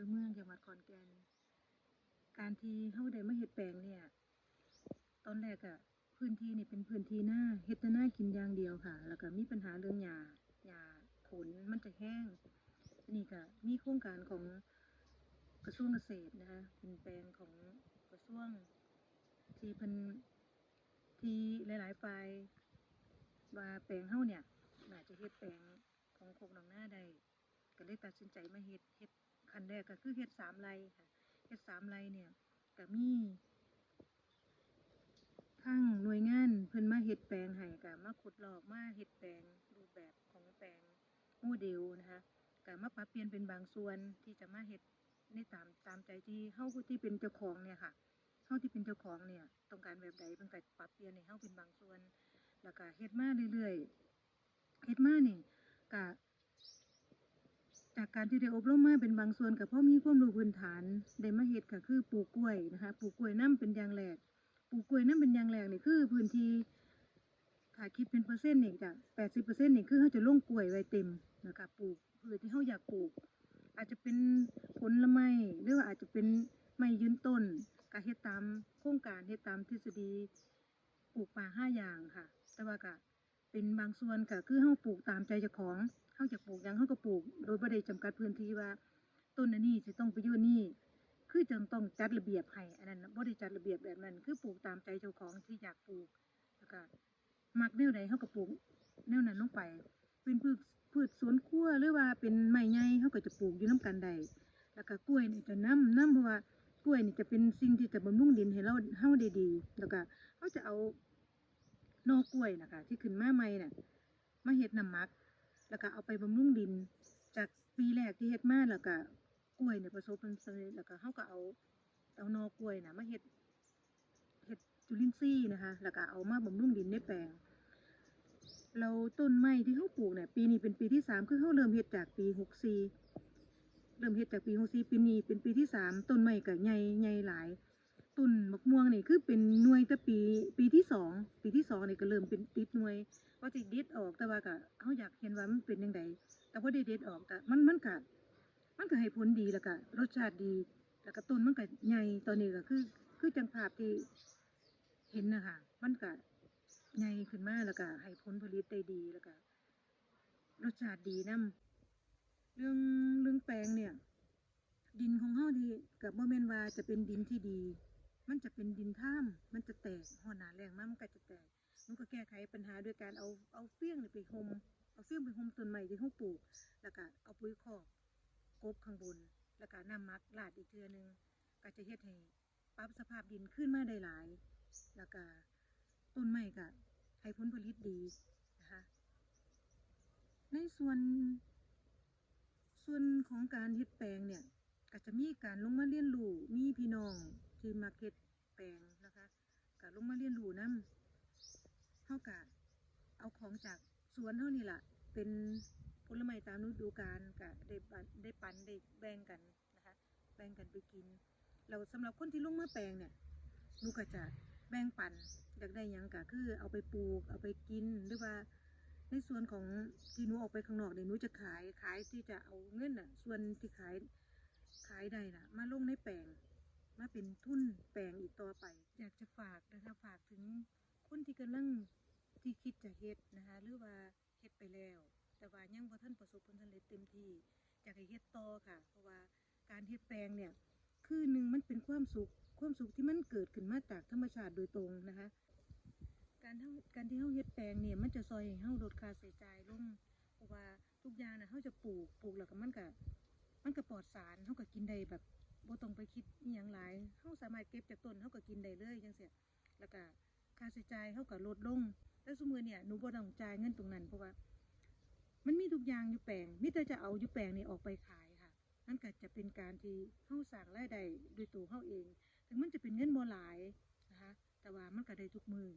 อเมืองจังหวัดขอนแก่น การที่เฮาได้มาเฮ็ดแปลงเนี่ย ตอนแรกอะพื้นที่นี่เป็นพื้นที่นาเฮ็ดแต่นากินอย่างเดียวค่ะ แล้วก็มีปัญหาเรื่องหญ้าหญ้าผลมันจะแห้งอันนี้ก็มีโครงการของกระทรวงเกษตรนะคะเป็นแปลงของกระทรวงที่เพิ่นที่หลายๆฝ่ายว่าแปลงเฮาเนี่ยน่าจะเฮ็ดแปลงของโคกหนองนาได้ก็เลยตัดสินใจมาเฮ็ดเฮ็ด ขั้นแรกก็คือเฮ็ดสามไรค่ะเฮ็ดสามไรเนี่ยก็มีทางหน่วยงานเพิ่นมาเฮ็ดแปลงให้ก็มาขุดลอกมาเฮ็ดแปลงรูปแบบของแปลงโมเดลนะคะก็มาปรับเปลี่ยนเป็นบางส่วนที่จะมาเฮ็ดในตามตามใจที่เฮาที่เป็นเจ้าของเนี่ยค่ะเฮาที่เป็นเจ้าของเนี่ยต้องการแบบใดเพิ่นก็ปรับเปลี่ยนให้เฮาเป็นบางส่วน แล้วก็เฮ็ดมาเรื่อยๆเฮ็ดมานี่ก็ จากการที่ได้อบรมมาเป็นบางส่วนกับพ่อมีความรู้พื้นฐานได้มาเฮ็ดก็คือปลูกกล้วยนะคะปลูกกล้วยน้ำเป็นอย่างแรกปลูกกล้วยน้ำเป็นอย่างแรกนี่คือพื้นที่ถ้าคิดเป็นเปอร์เซ็นต์นี่จ้ะแปดสิบเปอร์เซ็นต์นี่คือเขาจะลงกล้วยไว้เต็มนะคะปลูกพืชที่เขาอยากปลูก อาจจะเป็นผลไม้หรือว่าอาจจะเป็นไม้ยืนต้นก็เฮ็ดตามโครงการเฮ็ดตามทฤษฎีปลูกป่าห้าอย่างค่ะ แต่ว่าก็ เป็นบางส่วนก็คือเฮาปลูกตามใจเจ้าของเฮาอยากปลูกหยังเฮาก็ปลูก โดยบ่ได้จำกัดพื้นที่ว่า ต้นอันนี้สิต้องไปอยู่นี่ คือจังต้องจัดระเบียบให้อันนั้นน่ะบ่ได้จัดระเบียบแบบนั้น คือปลูกตามใจเจ้าของที่อยากปลูก แล้วก็มักแนวใดเฮาก็ปลูกแนวนั้นลงไป เป็นพืชพืชสวนครัวหรือว่าเป็นไม้ใหญ่เฮาก็จะปลูกอยู่นํกันได้แล้วก็กล้วยนี่จะนํนํเพราะว่ากล้วยนี่จะเป็นสิ่งที่จะบำรุงดินให้เราเฮาได้ดี แล้วก็เฮาจะเอา นอกล้วยนะคะที่ขึ้นมาใหม่น่ะมาเฮ็ดน้ำมัก แล้วก็เอาไปบำรุงดิน จากปีแรกที่เฮ็ดมาแล้วก็กล้วยเนี่ยประสบผลสำเร็จแล้วก็เฮาก็เอาเอานอกล้วยน่ะมาเฮ็ดเฮ็ดจุลินทรีย์นะคะ แล้วก็เอามาบำรุงดินในแปลงเราต้นไม้ที่เฮาปลูกเนี่ยปีนี้เป็นปีที่สามคือเฮาเริ่มเฮ็ดจากปีหกสี่เริ่มเฮ็ดจากปีหกสี่ปีนี้เป็นปีที่สามต้นไม้ก็ใหญ่ใหญ่หลาย ต้นมะม่วงนี่คือเป็นหน่วยแต่ปีปีที่สองปีที่สองนี่ก็เริ่มเป็นติดหน่วย ว่าจะเด็ดออกแต่ว่าก็เขาอยากเห็นว่ามันเป็นยังไงแต่ว่าได้เด็ดออกแต่มันมันก็มันก็ให้ผลดีแล้วก็รสชาติดี แล้วก็ต้นมันก็ใหญ่ตอนนี้ก็คือ คือจังภาพที่เห็นนะคะมันก็ใหญ่ขึ้นมาแล้วก็ให้ผลผลิตได้ดีแล้วก็รสชาติดีนํเรื่องเรื่องแปลงเนี่ย ดินของเฮาดีกับโมเมนว่าจะเป็นดินที่ดี มันจะเป็นดินท่ามมันจะแตกหอหนาแรงมากมันก็จะแตกมันก็แก้ไขปัญหาด้วยการเอาเอาเฟี้ยงนี่ไปห่มเอาเฟี้ยงไปห่มต้นไม้ที่เขาปลูก แล้วก็เอาปุ๋ยคอกกบข้างบน แล้วก็น้ำมักลาดอีกเทือนึง ก็จะเฮ็ดให้ปรับสภาพดินขึ้นมาได้หลาย แล้วก็ต้นไม้ก็ให้ผลผลิตดีนะคะในส่วนส่วนของการเฮ็ดแปลงเนี่ยก็จะมีการลงมาเรียนรู้ ที่มาเฮ็ดแปลงนะคะก็ลงมาเรียนรู้นํเท่ากับเอาของจากสวนเท่านี้ล่ะ เป็นผลไม้ตามฤดูกาลก็ได้ปันได้ปันได้แบ่งกันนะคะแบ่งกันไปกินแล้วสำหรับคนที่ลงมาแปลงเนี่ยหนูก็จะแบ่งปันอยากได้ยังก็คือเอาไปปลูกเอาไปกินหรือว่าในส่วนของที่หนูออกไปข้างนอกเนี่ยหนูจะขายขายที่จะเอาเงินน่ะส่วนที่ขายขายได้น่ะ มาลงในแปลง มาเป็นทุนแปลงอีกต่อไป อยากจะฝากนะคะฝากถึงคนที่กำลังที่คิดจะเฮ็ดนะคะหรือว่าเฮ็ดไปแล้ว แต่ว่ายังบ่ทันประสบผลสำเร็จเต็มที่อยากให้เฮ็ดต่อค่ะ เพราะว่าการเฮ็ดแปลงเนี่ยคือหนึ่งมันเป็นความสุข ความสุขที่มันเกิดขึ้นมาจากธรรมชาติโดยตรงนะคะ การเฮาการที่เฮาเฮ็ดแปลงเนี่ยมันจะซอยให้เฮาลดค่าใช้จ่ายลงเพราะว่าทุกอย่างนะเฮาจะปลูกปลูกแล้วก็มันก็มันก็ปลอดสารเฮาก็กินได้แบบ บ่ต้องไปคิดอีหยังหลายเฮาสามารถเก็บจากต้นเฮาก็กินได้เลยจังซี่แล้วก็ค่าใช้จ่ายเฮาก็ลดลงแต่ซุมื้อเนี่ยหนูบ่ต้องจ่ายเงินตรงนั้นเพราะว่า มันมีทุกอย่างอยู่แปลงมีแต่จะเอาอยู่แปลงนี่ออกไปขายค่ะนั่นก็จะเป็นการที่เฮาสร้างรายได้ด้วยตัวเฮาเอง ถึงมันจะเป็นเงินบ่หลายนะคะแต่ว่ามันก็ได้ทุกมือ